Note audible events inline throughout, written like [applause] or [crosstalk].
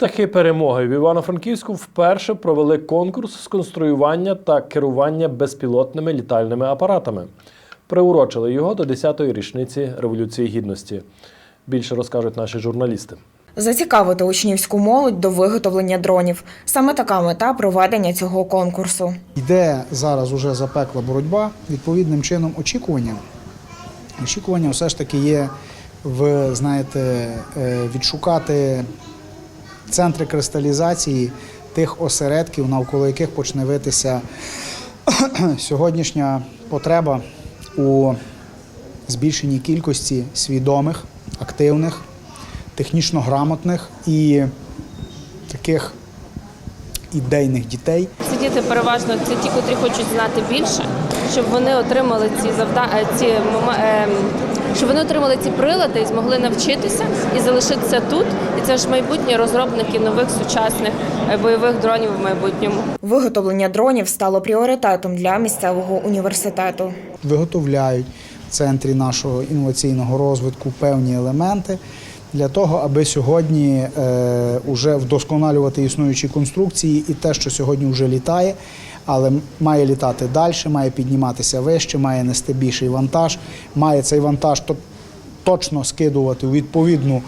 Птахи перемоги в Івано-Франківську вперше провели конкурс з конструювання та керування безпілотними літальними апаратами. Приурочили його до 10-ї річниці Революції Гідності. Більше розкажуть наші журналісти. Зацікавити учнівську молодь до виготовлення дронів. Саме така мета проведення цього конкурсу. Йде зараз уже запекла боротьба. Відповідним чином очікування. Очікування все ж таки є в, знаєте, е, відшукати центри кристалізації тих осередків, навколо яких почне витися [clears throat] сьогоднішня потреба у збільшенні кількості свідомих, активних, технічно грамотних і таких ідейних дітей, Ці діти переважно це ті, котрі хочуть знати більше, щоб вони отримали ці завдання, ці моме- ем, щоб вони отримали ці прилади і змогли навчитися і залишитися тут. І це ж майбутні розробники нових сучасних е, бойових дронів в майбутньому. Виготовлення дронів стало пріоритетом для місцевого університету. виготовляють в центрі нашого інноваційного розвитку певні елементи для того, аби сьогодні е, уже вдосконалювати існуючі конструкції і те, що сьогодні вже літає, але має літати далі, має підніматися вище, має нести більший вантаж, має цей вантаж то- точно скидувати у відповідну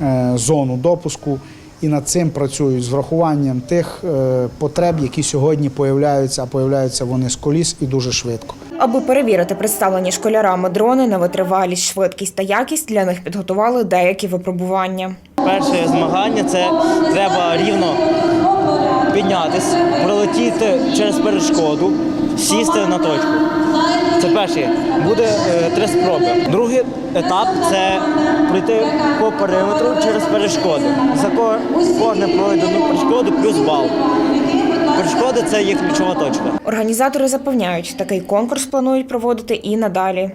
е, зону допуску. І над цим працюють з врахуванням тих е, потреб, які сьогодні появляються, а появляються вони з коліс і дуже швидко. Аби перевірити представлені школярами дрони на витривалість, швидкість та якість, для них підготували деякі випробування. Перше змагання це треба рівно піднятись, пролетіти через перешкоду, сісти на точку. Це перше. Буде е, три спроби. Другий етап це пройти по периметру через перешкоду. За ко- кожне пройдену перешкоду плюс бал. Перешкоди це є ключова точка. Організатори запевняють, такий конкурс планують проводити і надалі.